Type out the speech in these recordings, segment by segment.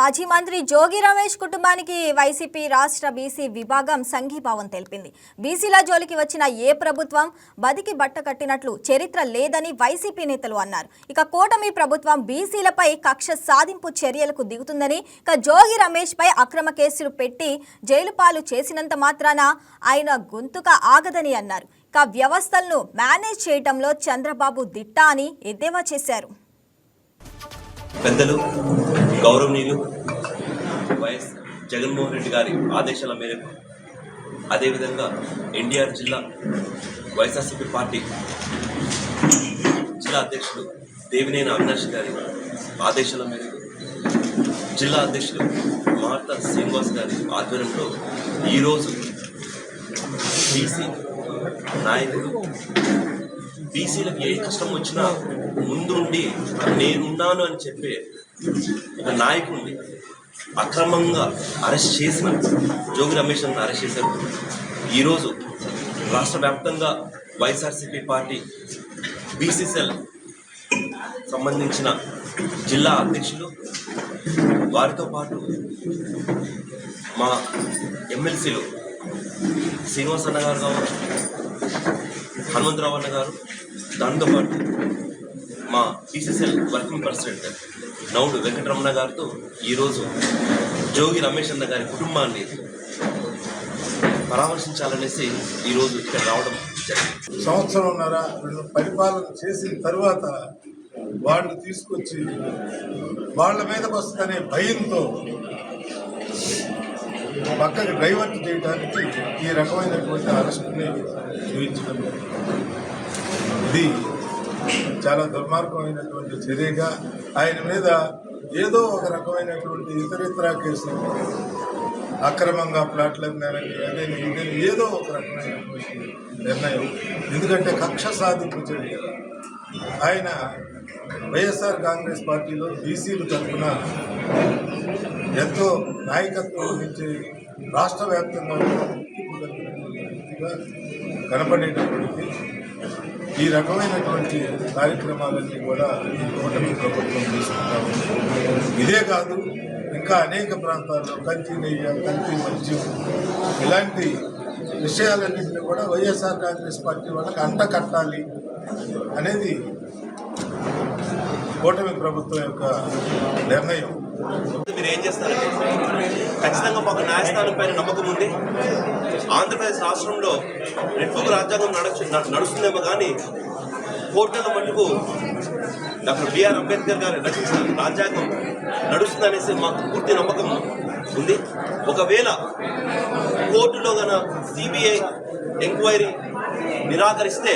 మాజీ మంత్రి జోగి రమేష్ కుటుంబానికి వైసీపీ రాష్ట్ర బీసీ విభాగం సంఘీభావం తెలిపింది. బీసీల జోలికి వచ్చిన ఏ ప్రభుత్వం బతికి బట్ట కట్టినట్లు చరిత్ర లేదని వైసీపీ నేతలు అన్నారు. ఇక కూటమి ప్రభుత్వం బీసీలపై కక్ష సాధింపు చర్యలకు దిగుతుందని ఇక జోగి రమేష్ పై అక్రమ కేసులు పెట్టి జైలు పాలు చేసినంత మాత్రాన ఆయన గొంతుక ఆగదని అన్నారు. ఇక వ్యవస్థలను మేనేజ్ చేయటంలో చంద్రబాబు దిట్ట అని ఎద్దేవా చేశారు. పెద్దలు గౌరవనీయులు వైఎస్ జగన్మోహన్ రెడ్డి గారి ఆదేశాల మేరకు అదేవిధంగా ఎన్టీఆర్ జిల్లా వైఎస్ఆర్సీపీ పార్టీ జిల్లా అధ్యక్షుడు దేవినేని అవినాష్ గారి ఆదేశాల మేరకు జిల్లా అధ్యక్షుడు మార్త శ్రీనివాస్ గారి ఆధ్వర్యంలో ఈరోజు బీసీ నాయకుడు బీసీలకు ఏ కష్టం వచ్చినా ముందుండి నేనున్నాను అని చెప్పే ఒక నాయకుడిని అక్రమంగా అరెస్ట్ చేసిన జోగి రమేష్ అని అరెస్ట్ చేశారు. ఈరోజు రాష్ట్ర వ్యాప్తంగా వైఎస్ఆర్సీపీ పార్టీ బీసీసీఎల్ సంబంధించిన జిల్లా అధ్యక్షులు వారితో పాటు మా ఎమ్మెల్సీలు శ్రీనివాస్ అన్న గారు కావచ్చు హనుమంతరావు అన్న గారు దాంతోపాటు మా BCCL working president Naidu Venkataramana గారితో ఈరోజు జోగి రమేష్ అన్న గారి కుటుంబాన్ని పరామర్శించాలనేసి ఈరోజు ఇక్కడ రావడం జరిగింది. సంవత్సరంన్నర వీళ్ళు పరిపాలన చేసిన తర్వాత వాళ్ళు తీసుకొచ్చి వాళ్ళ మీద వస్తుందనే భయంతో పక్కకి డైవర్ట్ చేయడానికి ఈ రకమైనటువంటి అరెస్ట్ని చూపించడం ఇది చాలా దుర్మార్గమైనటువంటి చర్యగా ఆయన మీద ఏదో ఒక రకమైనటువంటి ఇతరితర కేసులు అక్రమంగా ప్లాట్లు అమ్మారని అదే ఏదో ఒక రకమైనటువంటి నిర్ణయం. ఎందుకంటే కక్ష సాధింపు చర్య. ఆయన వైఎస్ఆర్ కాంగ్రెస్ పార్టీలో బీసీలు తరఫున ఎంతో నాయకత్వం వహించి రాష్ట్ర వ్యాప్తంగా కనపడేటప్పటికీ ఈ రకమైనటువంటి కార్యక్రమాలన్నీ కూడా ఈ కూటమి ప్రభుత్వం తీసుకుంటా ఉంది ఇదే కాదు ఇంకా అనేక ప్రాంతాల్లో కంచి నెయ్యి కంచి మద్యం ఇలాంటి విషయాలన్నింటినీ కూడా వైఎస్ఆర్ కాంగ్రెస్ పార్టీ వాళ్ళకి అంట కట్టాలి అనేది కూటమి ప్రభుత్వం యొక్క నిర్ణయం. మీరు ఏం చేస్తారు? ఖచ్చితంగా మాకు న్యాయస్థానం పైన నమ్మకం ఉంది. ఆంధ్రప్రదేశ్ రాష్ట్రంలో రెడ్బుక్ రాజ్యాంగం నడుచు నడుస్తుందేమో కానీ కోర్టుల మటుకు డాక్టర్ బిఆర్ అంబేద్కర్ గారు రచించిన రాజ్యాంగం నడుస్తుందనేసి మాకు పూర్తి నమ్మకం ఉంది. ఒకవేళ కోర్టులో గన CBI enquiry నిరాకరిస్తే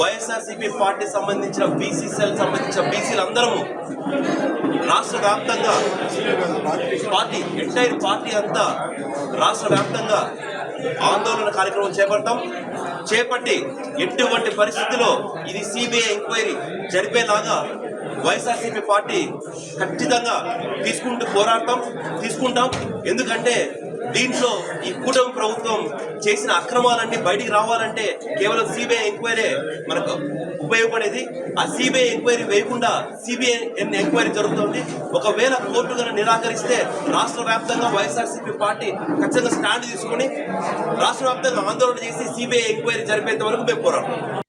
Y S R C P party సంబంధించిన బీసీసీఎల్ సంబంధించిన బీసీలందరము రాష్ట్ర వ్యాప్తంగా పార్టీ ఎంటైర్ పార్టీ అంతా రాష్ట్ర వ్యాప్తంగా ఆందోళన కార్యక్రమం చేపడతాం. చేపట్టి ఎటువంటి పరిస్థితిలో ఇది సిబిఐ ఎంక్వైరీ జరిపేలాగా వైఎస్ఆర్సీపీ పార్టీ ఖచ్చితంగా తీసుకుంటూ పోరాడతాం తీసుకుంటాం. ఎందుకంటే దీంట్లో ఈ కూటమి ప్రభుత్వం చేసిన అక్రమాలన్నీ బయటికి రావాలంటే కేవలం సిబిఐ ఎంక్వైరీ మనకు ఉపయోగపడేది ఆ సిబిఐ ఎంక్వైరీ వేయకుండా సిబిఐ ఎంక్వైరీ జరుగుతుంది ఒకవేళ కోర్టు కనుక నిరాకరిస్తే రాష్ట్ర వ్యాప్తంగా వైఎస్ఆర్సీపీ పార్టీ ఖచ్చితంగా స్టాండ్ తీసుకుని రాష్ట్ర వ్యాప్తంగా ఆందోళన చేసి సిబిఐ ఎంక్వైరీ జరిపేంత వరకు మేము పోరాడతాం